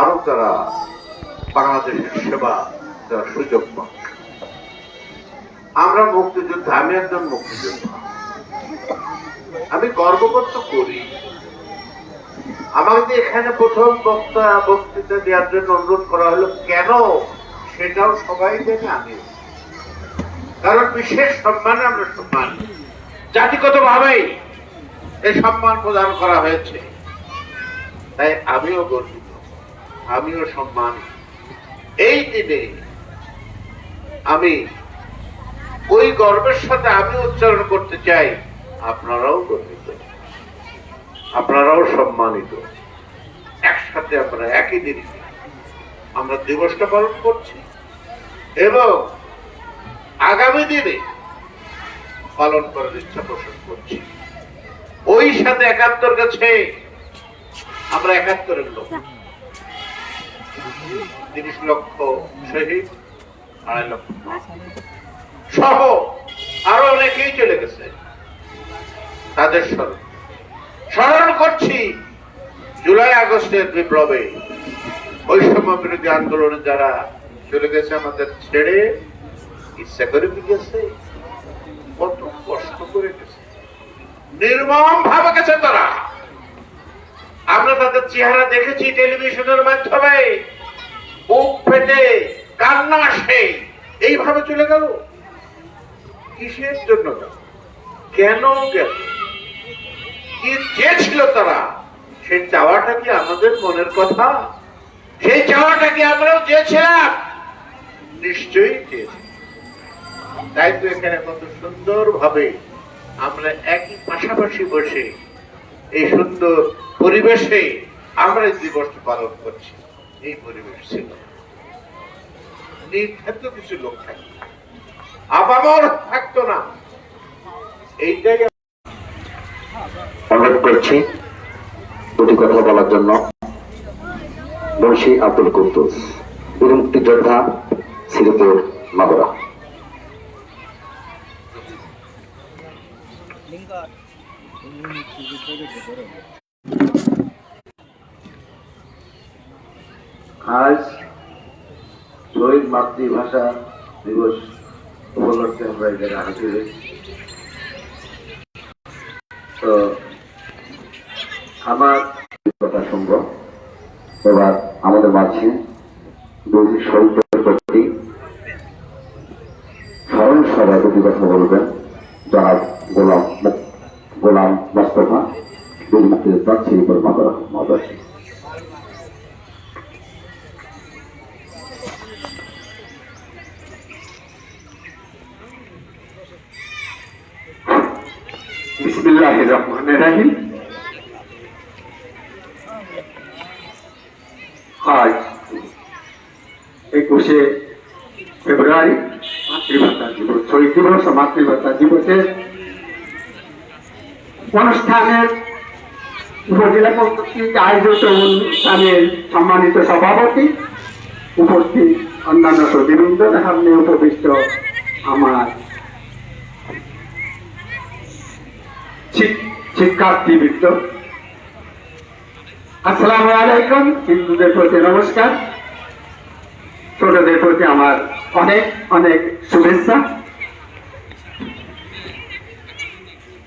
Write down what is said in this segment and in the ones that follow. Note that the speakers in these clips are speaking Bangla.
আরও তারা বাংলাদেশের সেবা দেওয়ার সুযোগ পান। আমরা মুক্তিযোদ্ধা, আমি একজন মুক্তিযোদ্ধা। আমি গর্ববোধ করি, আমাকে এখানে প্রথম বক্তা বক্তৃতা দেওয়ার জন্য অনুরোধ করা হলো, কেন সেটাও সবাই জানে আমি। কারণ বিশেষ সম্মানে আমরা সম্মান। জাতিগত ভাবেই এই সম্মান প্রদান করা হয়েছে। তাই আমিও গর্বিত। আমিও সম্মান। এই দিনে আমি ওই গর্বের সাথে আমি উচ্চারণ করতে চাই, আপনারাও গর্বিত। আপনারাও সম্মানিত। একসাথে আমরা একই দিনে আমরা দিবসটা পালন করছি এবং আগামী দিনে পালন করার ইচ্ছা পোষণ করছি। ওই সাথে একাত্তর গেছে, আমরা একাত্তরের লোক। তিরিশ লক্ষ শহীদ আড়াই লক্ষ। সহ আরও অনেকেই চলে গেছে। তাদের স্মরণ। স্মরণ করছি জুলাই আগস্টের বিপ্লবে। বৈষম্য বিরোধী আন্দোলনে যারা চলে গেছে আমাদের ছেড়ে, ইচ্ছা করে গেছে কত কষ্ট করে গেছে। নির্মম ভাবে গেছে তারা। আমরা তাদের চেহারা দেখেছি টেলিভিশনের মাধ্যমে। বুক ফেটে কান্না আসে। এইভাবে চলে গেল। কিসের জন্য কেন গেল? কি চেয়েছিল তারা? সেই চাওয়াটা কি আমাদের মনের কথা? সেই চাওয়াটা কি আমরাও চেয়েছিলাম? নিশ্চয়ই চেয়েছি তাই তো এখানে কত সুন্দর ভাবে আমরা একই পাশাপাশি বসে এই সুন্দর পরিবেশে আমরা এই দিবস পালন করছি। এই পরিবেশ ছিল। নির্ধারিত কিছু লোক থাকতো আবামর থাকতো না। এইটাই অনুরোধ করছি। দুটি কথা বলার জন্য। বংশী আব্দুল কুদ্দুস বীর মুক্তিযোদ্ধা শ্রীপুর মাগুরা আজ শহীদ মাতৃভাষা দিবস উপলক্ষে আমরা এখানে হাজির হয়েছি তো আমার কথা শুনব। এবার আমাদের মাঝে দুই শহীদের বিসমিল্লাহ রহমান রাহিম। আজ একুশে ফেব্রুয়ারি মাতৃভাষা দিবস দিবস, মাতৃভাষা দিবসের অনুষ্ঠানের উপজেলা কর্তৃক আয়োজিত অনুষ্ঠানের সম্মানিত সভাপতি উপস্থিত অন্যান্য সতীবৃন্দ সামনে উপবিষ্ট আমার আলাইকুম, হিন্দুদের প্রতি নমস্কার। ছোটদের প্রতি আমার অনেক অনেক শুভেচ্ছা।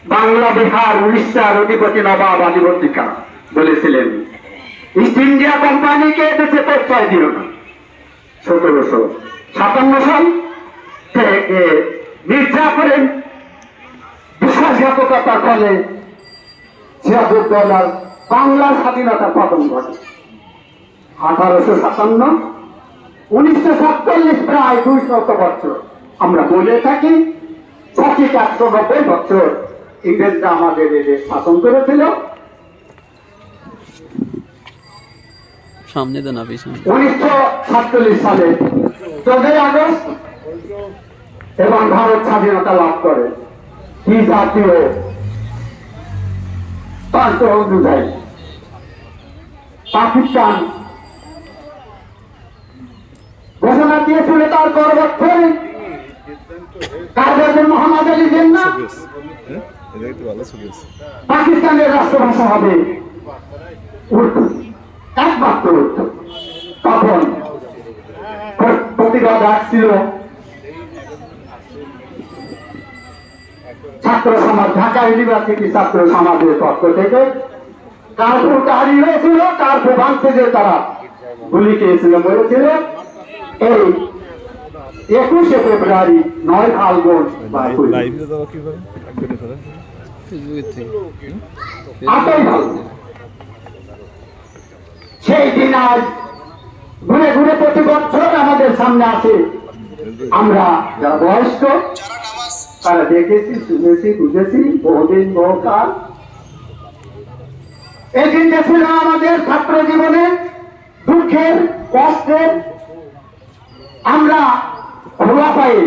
বাংলা, বিহার উড়িষ্যার অধিপতি নবাব, আদিবর্তিকা বলেছিলেন, ইস্ট ইন্ডিয়া কোম্পানিকে দেশে প্রত্যয় দিল না। সতেরোশো সাতান্ন সাল থেকে মির্জা করেন বিশ্বাসঘাতকতার ফলে সিরাজউদ্দৌলার বাংলা স্বাধীনতা পতন ঘটে আঠারোশো সাতান্ন উনিশশো সাতচল্লিশ প্রায় দুই শত বছর। আমরা বলে থাকি সঠিক একশো নব্বই বছর ইংরেজরা আমাদের এদের শাসন করেছিল। সামনে তো না পিছনে উনিশশো সাতচল্লিশ সালে চোদ্দই আগস্ট এবং ভারত স্বাধীনতা লাভ করে। ही चाहते हो पास तो हो जाए পাকিস্তান। ঘোষণা দিয়েছিল তার গর্ভক্ষণ কারবাজের মোহাম্মদ আলী জিন্না পাকিস্তানের রাষ্ট্রভাষা হবে। উর্দু। একমাত্র উর্দু। তখন প্রতিবাদ আসছিল। ছাত্র সমাজ, ঢাকা ইউনিভার্সিটি ছাত্র সমাজের পক্ষ থেকে। কার্পু তাহারি হয়েছিল, কার্পু ভাঙতে যে তারা গুলি খেয়েছিল মরেছিল। এই একুশে ফেব্রুয়ারি নয় ফাল্গুন সেই দিন আজ ঘুরে ঘুরে প্রতি বছর আমাদের সামনে আছে আমরা যারা বয়স্ক তারা দেখেছি, শুনেছি, বুঝেছি, বহুদিন বহুকাল দিনটা ছিল আমাদের ছাত্র জীবনে দুঃখের, কষ্টের। আমরা খোলা পায়ে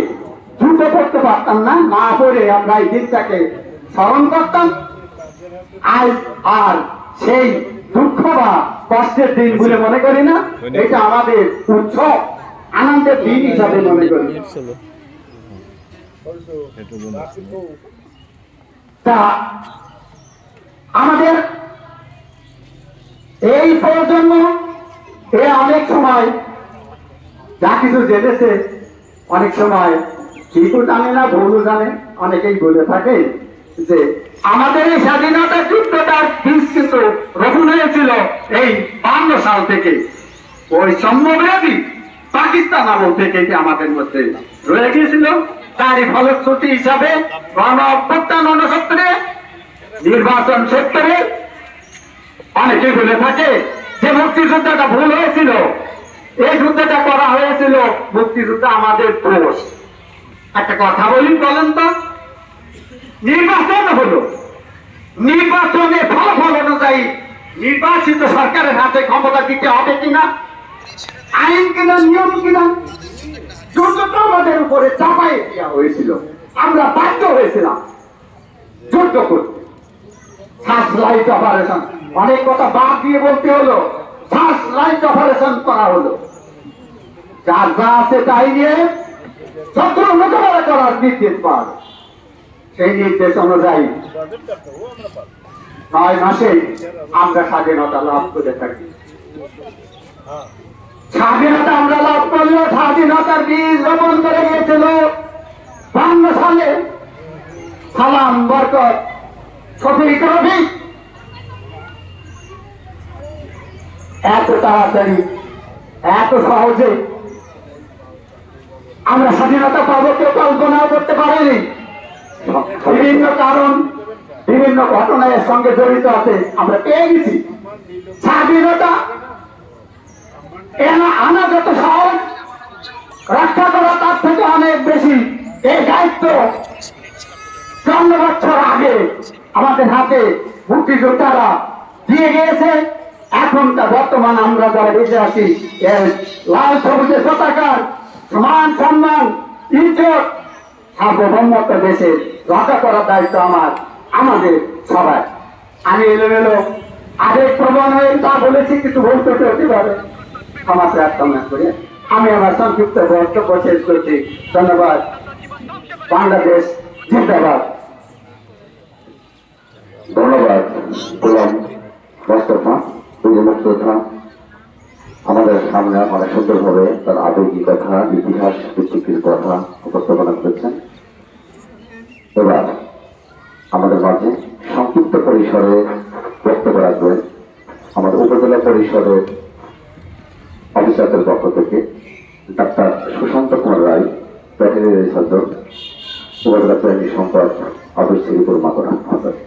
জুতো পড়তে পারতাম না না পড়ে আমরা এই দিনটাকে স্মরণ করতাম। আজ আর সেই দুঃখ বা কষ্টের দিন বলে মনে করি না, এটা আমাদের উৎসব, আনন্দের দিন হিসাবে মনে করি চলো একটু বন্ধু তা আমাদের এই প্রজন্ম, এ অনেক সময় যা কিছু জেনেছে, অনেক সময় ঠিকও জানে না, ভুলও জানে, অনেকেই বলে থাকে যে আমাদের এই স্বাধীনতা যুদ্ধটার বীজ কিন্তু রোপণ হয়েছিল এই বান্ন সাল থেকে। ওই সম্যবিরোধী পাকিস্তান আমল থেকে আমাদের মধ্যে রয়ে গিয়েছিল। তারই ফলশ্রুতি হিসাবে গণ অভ্যুত্থান অনুসত্তরে নির্বাচন সত্তরে অনেকে বলে থাকে যে মুক্তিযুদ্ধটা ভুল হয়েছিল। এই যুদ্ধটা করা হয়েছিল মুক্তিযুদ্ধ আমাদের দোষ। একটা কথা বলি, বলেন তো। নির্বাচন হলো। নির্বাচনে ফলাফল অনুযায়ী নির্বাচিত সরকারের হাতে ক্ষমতা দিতে হবে কিনা? আইন কিনা নিয়ম কিনা? যুদ্ধটা আমাদের উপরে চাপাই দেওয়া হয়েছিল। আমরা বাধ্য হয়েছিলাম। যুদ্ধ করতে। ফার্স্ট লাইট অপারেশন অনেক কথা বাদ দিয়ে বলতে হলো। ফার্স্ট লাইট অপারেশন করা হলো। যার যা আছে তাই নিয়ে শত্রু মোকাবেলা করার নির্দেশ পাওয়া। সেই নির্দেশ অনুযায়ী নয় মাসে আমরা স্বাধীনতা লাভ করে থাকি। স্বাধীনতা আমরা লাভ করলেও স্বাধীনতার বীজ রোপণ করে গিয়েছিল বান্ন সালে সালাম, বরকত শফিক রফিক এত তাড়াতাড়ি, এত সহজে আমরা স্বাধীনতা পাবো, কেউ কল্পনাও করতে পারিনি। বিভিন্ন কারণ, বিভিন্ন ঘটনায় সঙ্গে জড়িত আছে, আমরা পেয়ে গেছি। স্বাধীনতা আনা যত সহজ রক্ষা করা তার থেকে অনেক বেশি এই দায়িত্ব চন্দ্র বছর আগে আমাদের হাতে মুক্তিযোদ্ধারা দিয়ে গিয়েছে। এখন তা বর্তমান আমরা যারা বেঁচে আছি লাল সবুজের পতাকার সমান সম্মান, ইজ্জত, সার্বভৌমত্ব দেশের রক্ষা করার দায়িত্ব আমার, আমাদের সবাই। আমি এলোমেলো আবেগ প্রবণ হয়ে তা বলেছি কিছু ভুল করতে হতে পারে। সমাজ প্রার্থনা করে। আমি আমার সংক্ষিপ্ত বক্তব্য শেষ করছি। ধন্যবাদ। বাংলাদেশ জিন্দাবাদ। ধন্যবাদ, গোলাম মোস্তফা। আমাদের সামনে অনেক সুন্দরভাবে তার আবেগী কথা, ইতিহাস ভিত্তিকের কথা উপস্থাপনা করেছেন। এবার আমাদের মাঝে সংক্ষিপ্ত পরিসরে বক্তব্য রাখবেন। আমাদের উপজেলা পরিষদের অফিসারদের পক্ষ থেকে doctor Sushanta Kumar Roy veterinary surgeon উপজেলা প্রাণী সম্পদ অফিস শ্রীপুর মহোদয়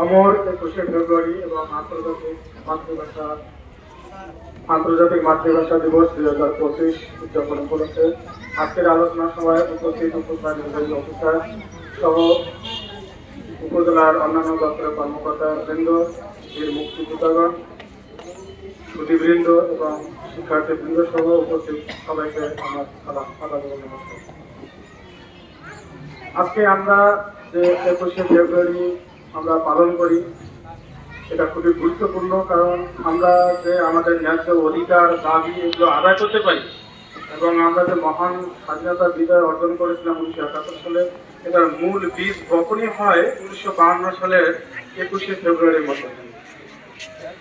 অমর একুশে ফেব্রুয়ারি এবং আন্তর্জাতিক মাতৃভাষা আন্তর্জাতিক মাতৃভাষা দিবস দুই হাজার পঁচিশ উদযাপন উপলক্ষে আজকের আলোচনা সভায় উপস্থিত উপজেলা নির্বাহী অফিসার সহ উপজেলার অন্যান্য দপ্তরের কর্মকর্তা বৃন্দ বীর মুক্তিযোদ্ধাগণ সুদীবৃন্দ এবং শিক্ষার্থীবৃন্দ সহ উপস্থিত সবাইকে আমার সালাম আদাব নমস্কার আজকে আমরা যে একুশে ফেব্রুয়ারি আমরা পালন করি, এটা খুবই গুরুত্বপূর্ণ কারণ আমরা যে আমাদের ন্যায্য অধিকার, দাবি এগুলো আদায় করতে পারি এবং আমরা যে মহান স্বাধীনতা বিজয় অর্জন করেছিলাম উনিশশো একাত্তর সালে, এটার মূল বীজ বপনই হয় উনিশশো বাহান্ন সালের একুশে ফেব্রুয়ারির মধ্যে।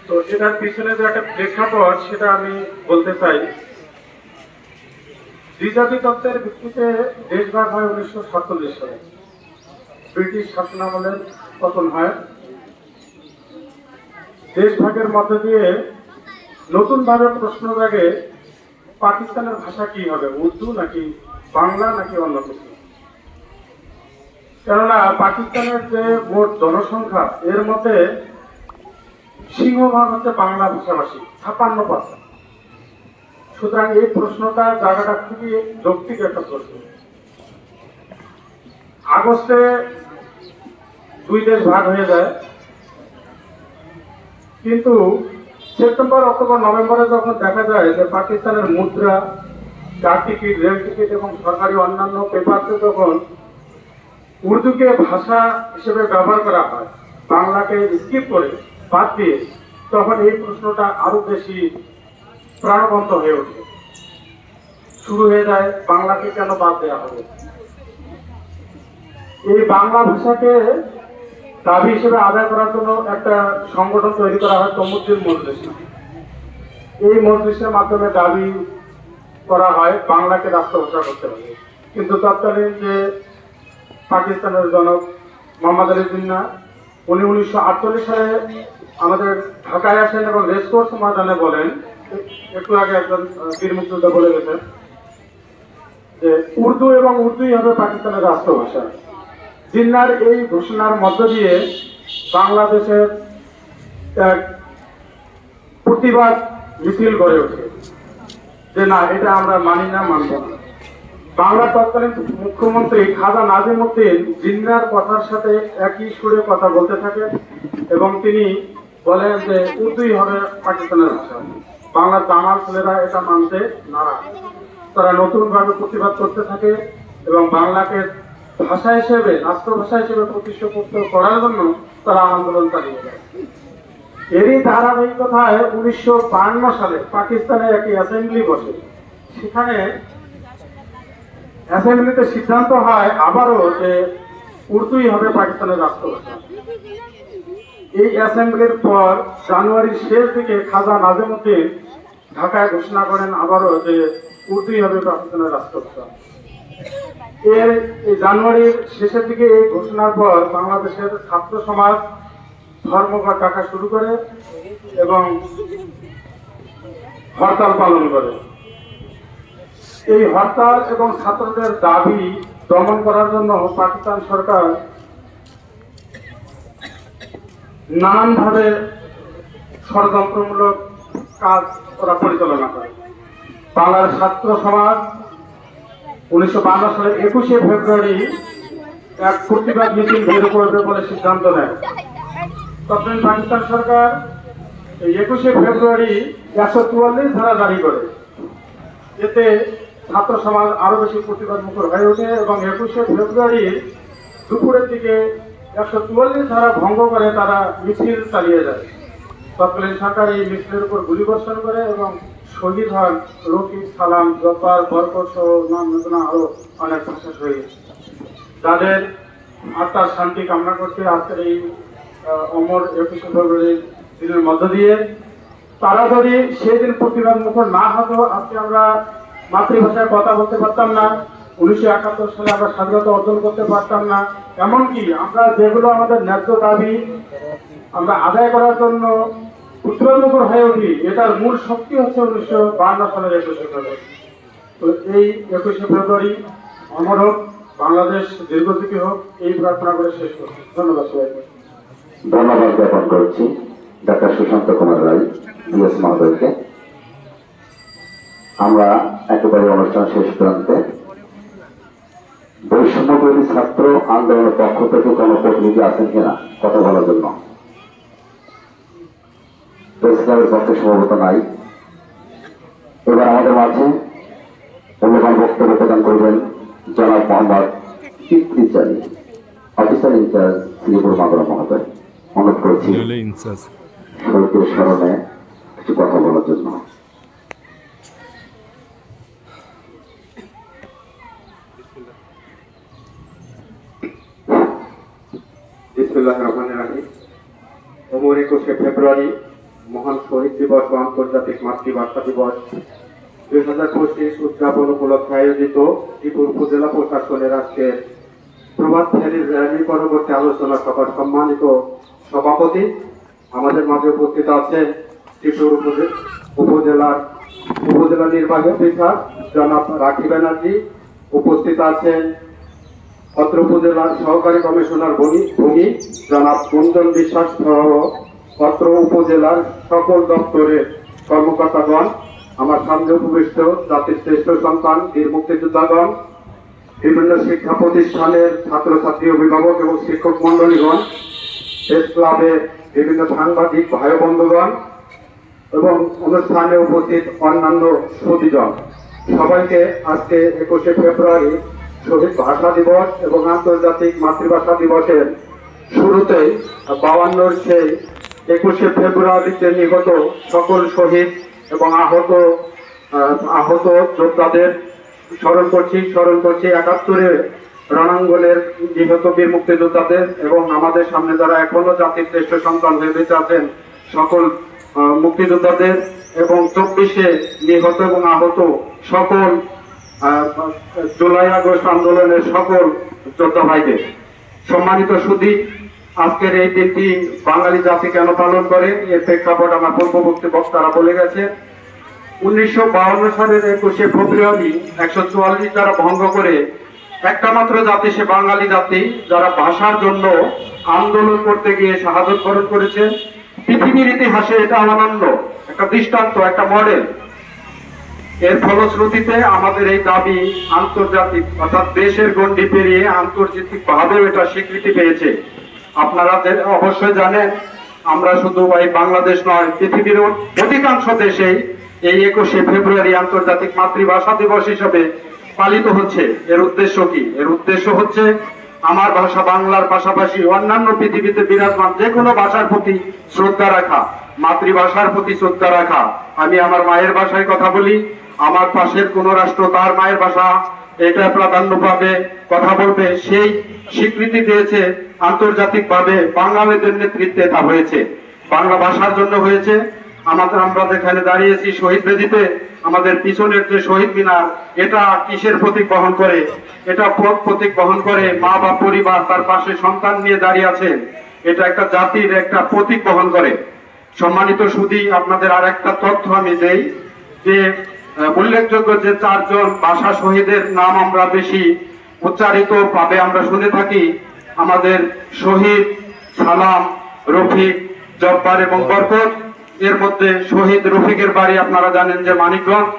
তো এটার পিছনে যে একটা প্রেক্ষাপট, সেটা আমি বলতে চাই। দ্বিজাতি তত্ত্বের ভিত্তিতে দেশভাগ হয় উনিশশো সাতচল্লিশ সালে। ব্রিটিশ শাসনামলের পতন হয়। দেশভাগের মধ্যে দিয়ে নতুন ভাবে প্রশ্ন জাগে পাকিস্তানের ভাষা কি হবে, উর্দু নাকি বাংলা নাকি অন্য কিছু? কেননা পাকিস্তানের যে মোট জনসংখ্যা, এর মধ্যে সিংহভাগ হচ্ছে বাংলা ভাষাভাষী ছাপান্ন পার্সেন্ট। সুতরাং এই প্রশ্নটা জায়গাটা খুবই যৌক্তিক একটা প্রশ্ন। আগস্টে দুই দেশ ভাগ হয়ে যায়। কিন্তু সেপ্টেম্বর, অক্টোবর, নভেম্বরে যখন দেখা যায় যে পাকিস্তানের মুদ্রা, চার টিকিট, রেল টিকিট এবং সরকারি অন্যান্য পেপারতে যখন উর্দুকে ভাষা হিসেবে ব্যবহার করা হয়, বাংলাকে স্কিপ করে বাদ দিয়ে তখন এই প্রশ্নটা আরও বেশি প্রাণবন্ত হয়ে ওঠে। শুরু হয়ে যায়, বাংলাকে কেন বাদ দেওয়া হবে এই বাংলা ভাষাকে দাবি হিসেবে আদায় করার জন্য একটা সংগঠন তৈরি করা হয় তমুদ্দিন মজলিস। এই মজলিসের মাধ্যমে দাবি করা হয়, বাংলাকে রাষ্ট্রভাষা করতে হবে। কিন্তু তৎকালীন যে পাকিস্তানের জনক মোহাম্মদ আলী জিন্না, উনি উনিশশো আটচল্লিশ সালে আমাদের ঢাকায় আসেন এবং রেসকোর্স ময়দানে বলেন, একটু আগে একজন বীর মুক্তিযোদ্ধা বলে গেছেন যে উর্দু এবং উর্দুই হবে পাকিস্তানের রাষ্ট্রভাষা। জিন্নার এই ঘোষণার মধ্য দিয়ে বাংলাদেশের এক প্রতিবাদ মিছিল গড়ে ওঠে যে না, এটা আমরা মানি না, মানব না। বাংলার তৎকালীন মুখ্যমন্ত্রী খাজা নাজিম উদ্দিন জিন্নার কথার সাথে একই সুরে কথা বলতে থাকে এবং তিনি বলেন যে উর্দুই হবে পাকিস্তানের ভাষা। বাংলার দামাল ছেলেরা এটা মানতে নারাজ। তারা নতুনভাবে প্রতিবাদ করতে থাকে এবং বাংলাকে ভাষা হিসেবে, রাষ্ট্রভাষা হিসেবে প্রতিষ্ঠা করার জন্য তারা আন্দোলন চালিয়ে যায়। এরই ধারাবাহিকতায় উনিশশো সালে পাকিস্তানে একটি অ্যাসেম্বলি বসে। সেখানে অ্যাসেম্বলিতে সিদ্ধান্ত হয় আবারও যে উর্দুই হবে পাকিস্তানের রাষ্ট্রভাষা। এই অ্যাসেম্বলির পর জানুয়ারির শেষ দিকে খাজা নাজিমুদ্দিন ঢাকায় ঘোষণা করেন আবারও যে উর্দুই হবে পাকিস্তানের রাষ্ট্রভাষা এর জানুয়ারির শেষের দিকে এই ঘোষণার পর বাংলাদেশের ছাত্র সমাজ ধর্মঘট ডাকা শুরু করে এবং হরতাল পালন করে। এই হরতাল এবং ছাত্রদের দাবি দমন করার জন্য পাকিস্তান সরকার নানানভাবে ষড়যন্ত্রমূলক কাজ ওরা পরিচালনা করে। বাংলার ছাত্র সমাজ উনিশশো বান্ন সালের একুশে ফেব্রুয়ারি এক প্রতিবাদ মিছিল বের করবে বলে সিদ্ধান্ত নেয়। তৎকালীন পাকিস্তান সরকার এই একুশে ফেব্রুয়ারি একশো চুয়াল্লিশ ধারা জারি করে। এতে ছাত্র সমাজ আরও বেশি প্রতিবাদ মুখর হয়ে ওঠে এবং একুশে ফেব্রুয়ারি দুপুরের দিকে একশো চুয়াল্লিশ ধারা ভঙ্গ করে, তারা মিছিল চালিয়ে যায়। তৎকালীন সরকার এই মিছিলের উপর গুলিবর্ষণ করে এবং শহীদ হন রকিব সালাম, জব্বার বরকর সহ নাম নতুনা আরও অনেক ভাষা শহীদ যাদের আত্মার শান্তি কামনা করতে আজকের এই অমর একুশে ফেব্রুয়ারি দিনের মধ্য দিয়ে, তারা যদি সেদিন প্রতিবাদ মুখর না হতো, আজকে আমরা মাতৃভাষায় কথা বলতে পারতাম না। উনিশশো একাত্তর সালে আমরা স্বাধীনতা অর্জন করতে পারতাম না। এমনকি আমরা যেগুলো আমাদের ন্যায্য দাবি, আমরা আদায় করার জন্য উত্তরমুখর হয়ে উঠি, এটার মূল শক্তি হচ্ছে উনিশশো বাহান্ন সালের একুশে ফেব্রুয়ারি। তো এই একুশে ফেব্রুয়ারি অমর হোক, বাংলাদেশ দীর্ঘজীবী হোক, এই প্রার্থনা করে শেষ করছি। ধন্যবাদ সবাইকে। ধন্যবাদ জ্ঞাপন করছি ডাক্তার সুশান্ত কুমার রায়, বিএস মহোদয়কে। আমরা একেবারে অনুষ্ঠান শেষ প্রান্তে বৈষম্যবিরোধী ছাত্র আন্দোলনের পক্ষ থেকে কোনো প্রতিনিধি আছেন কিনা? কথা বলার জন্য। প্রেস পক্ষে সম্ভবত নাই। এবার আমাদের মাঝে মূল্যবান বক্তব্য প্রদান করবেন জনাব মোহাম্মদ চিত্রিচারী অফিসার ইনচার্জ শ্রীপুর মাদরা মহোদয়। অনুরোধ করছি হলে স্মরণে কিছু কথা বলার জন্য। অমর একুশে ফেব্রুয়ারি মহান শহীদ দিবস ও আন্তর্জাতিক মাতৃভাষা দিবস। দুই হাজার পঁচিশ উদযাপন উপলক্ষে আয়োজিত ত্রিপুর উপজেলা প্রশাসনের আজকের প্রভাত ফেরির র্যালি পরবর্তী আলোচনা সভার সম্মানিত সভাপতি আমাদের মাঝে উপস্থিত আছেন ত্রিপুর উপজে- উপজেলার উপজেলা নির্বাহী অফিসার জনাব রাখি ব্যানার্জি। উপস্থিত আছেন অত্র উপজেলার সহকারী কমিশনার ভূমি জনাব কুঞ্জন বিশ্বাস সহ উপজেলার সকল দপ্তরের কর্মকর্তাগণ, আমার সামনে উপবিষ্ট জাতির শ্রেষ্ঠ সন্তান, বীর মুক্তিযোদ্ধাগণ, বিভিন্ন শিক্ষা প্রতিষ্ঠানের ছাত্রছাত্রী, অভিভাবক এবং শিক্ষক মন্ডলীগণ প্রেস ক্লাবের বিভিন্ন সাংবাদিক ভাই বন্ধুগণ এবং অনুষ্ঠানে উপস্থিত অন্যান্য সুদীজন সবাইকে আজকে একুশে ফেব্রুয়ারি শহীদ ভাষা দিবস এবং আন্তর্জাতিক মাতৃভাষা দিবসের শুরুতেই বাউান্নর সেই একুশে ফেব্রুয়ারিতে নিহত সকল শহীদ এবং আহত আহত যোদ্ধাদের স্মরণ করছি স্মরণ করছি একাত্তরের রণাঙ্গনের নিহত বীর মুক্তিযোদ্ধাদের এবং আমাদের সামনে যারা এখনও জাতির শ্রেষ্ঠ সন্তান হয়ে বেঁচে আছেন সকল মুক্তিযোদ্ধাদের এবং চব্বিশে নিহত এবং আহত সকল জুলাই আগস্ট আন্দোলনের সকল যোদ্ধা ভাইদের সম্মানিত সুদী, আজকের এই দিনটি বাঙালি জাতি কেন পালন করে? এর প্রেক্ষাপট আমার পূর্ববর্তী বক্তারা বলে গেছে উনিশশো বাউন্ন সালের একুশে ফেব্রুয়ারি একশো চুয়াল্লিশ দ্বারা ভঙ্গ করে একটা মাত্র জাতি, সে বাঙালি জাতি, যারা ভাষার জন্য আন্দোলন করতে গিয়ে শাহাদত করেছে। পৃথিবীর ইতিহাসে এটা অনন্য, একটা দৃষ্টান্ত, একটা মডেল এর ফলশ্রুতিতে আমাদের এই দাবি আন্তর্জাতিক অর্থাৎ দেশের গণ্ডি পেরিয়ে আন্তর্জাতিক ভাবেও এটা স্বীকৃতি পেয়েছে। আপনারা অবশ্যই জানেন, আমরা শুধু এই বাংলাদেশ নয়, পৃথিবীর অধিকাংশ দেশেই এই একুশে ফেব্রুয়ারি আন্তর্জাতিক মাতৃভাষা দিবস হিসেবে পালিত হচ্ছে। এর উদ্দেশ্য কি? এর উদ্দেশ্য হচ্ছে আমার ভাষা বাংলার পাশাপাশি অন্যান্য পৃথিবীতে বিরাজমান যে কোনো ভাষার প্রতি শ্রদ্ধা রাখা, মাতৃভাষার প্রতি শ্রদ্ধা রাখা। আমি আমার মায়ের ভাষায় কথা বলি, আমার পাশের কোন রাষ্ট্র তার মায়ের ভাষা, এটা প্রাধান্য পাবে কথা বলবে, সেই স্বীকৃতি দিয়েছে আন্তর্জাতিক ভাবে বাঙালিদের নেতৃত্বে তা হয়েছে। বাংলা ভাষার জন্য হয়েছে আমাদের আমরা যেখানে দাঁড়িয়েছি শহীদ বেদিতে, আমাদের পিছনের যে শহীদ মিনার, এটা কিসের প্রতীক বহন করে? এটা পথ প্রতীক বহন করে মা বা পরিবার তার পাশে সন্তান নিয়ে দাঁড়িয়ে আছেন এটা একটা জাতির একটা প্রতীক বহন করে। সম্মানিত সুদী আপনাদের আর একটা তথ্য আমি দেই, যে উল্লেখযোগ্য যে চারজন ভাষা শহীদের নাম আমরা বেশি উচ্চারিত ভাবে আমরা শুনে থাকি, আমাদের শহীদ সালাম, রফিক, জব্বার এবং বরকত। এর মধ্যে শহীদ রফিকের বাড়ি আপনারা জানেন যে মানিকগঞ্জ।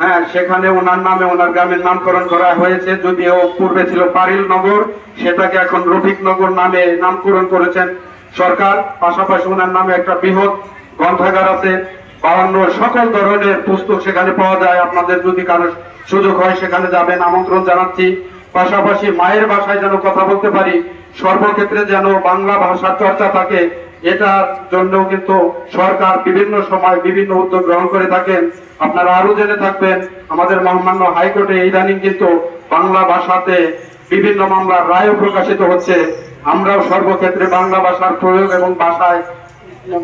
হ্যাঁ সেখানে ওনার নামে ওনার গ্রামের নামকরণ করা হয়েছে, যদিও পূর্বে ছিল পারিল নগর, সেটাকে এখন রফিক নগর নামে নামকরণ করেছেন সরকার। পাশাপাশি ওনার নামে একটা বৃহৎ গ্রন্থাগার আছে, বাউন্ন সকল ধরনের পুস্তক সেখানে পাওয়া যায়। আপনাদের যদি কারও সুযোগ হয় সেখানে যাবেন, আমন্ত্রণ জানাচ্ছি। পাশাপাশি মায়ের ভাষায় যেন কথা বলতে পারি, সর্বক্ষেত্রে যেন বাংলা ভাষার চর্চা থাকে এটার জন্য কিন্তু সরকার বিভিন্ন সময় বিভিন্ন উদ্যোগ গ্রহণ করে থাকেন। আপনারা আরও জেনে থাকবেন, আমাদের মহামান্য হাইকোর্টে ইদানিং কিন্তু বাংলা ভাষাতে বিভিন্ন মামলার রায়ও প্রকাশিত হচ্ছে। আমরাও সর্বক্ষেত্রে বাংলা ভাষার প্রয়োগ এবং ভাষায়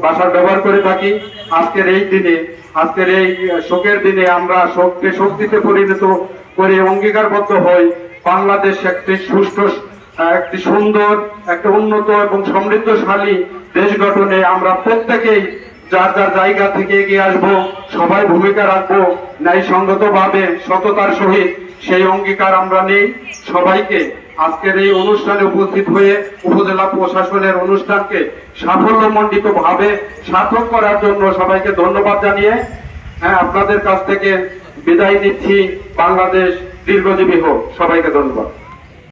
ভাষার ব্যবহার করে থাকি। আজকের এই দিনে, আজকের এই শোকের দিনে আমরা শোককে শক্তিতে পরিণত করে অঙ্গীকারবদ্ধ হই। বাংলাদেশ একটি সুষ্ঠু একটি সুন্দর, একটা উন্নত এবং সমৃদ্ধশালী দেশ গঠনে আমরা প্রত্যেকেই যার যার জায়গা থেকে এগিয়ে আসব, সবাই ভূমিকা রাখব ন্যায় সঙ্গত সততার সহিত সেই অঙ্গীকার আমরা নেই। সবাইকে আজকের এই অনুষ্ঠানে উপস্থিত হয়ে উপজেলা প্রশাসনের অনুষ্ঠানকে সাফল্যমণ্ডিত ভাবে সার্থক করার জন্য সবাইকে ধন্যবাদ জানিয়ে হ্যাঁ আপনাদের কাছ থেকে বিদায় নিচ্ছি। বাংলাদেশ দীর্ঘজীবী হোক। সবাইকে ধন্যবাদ।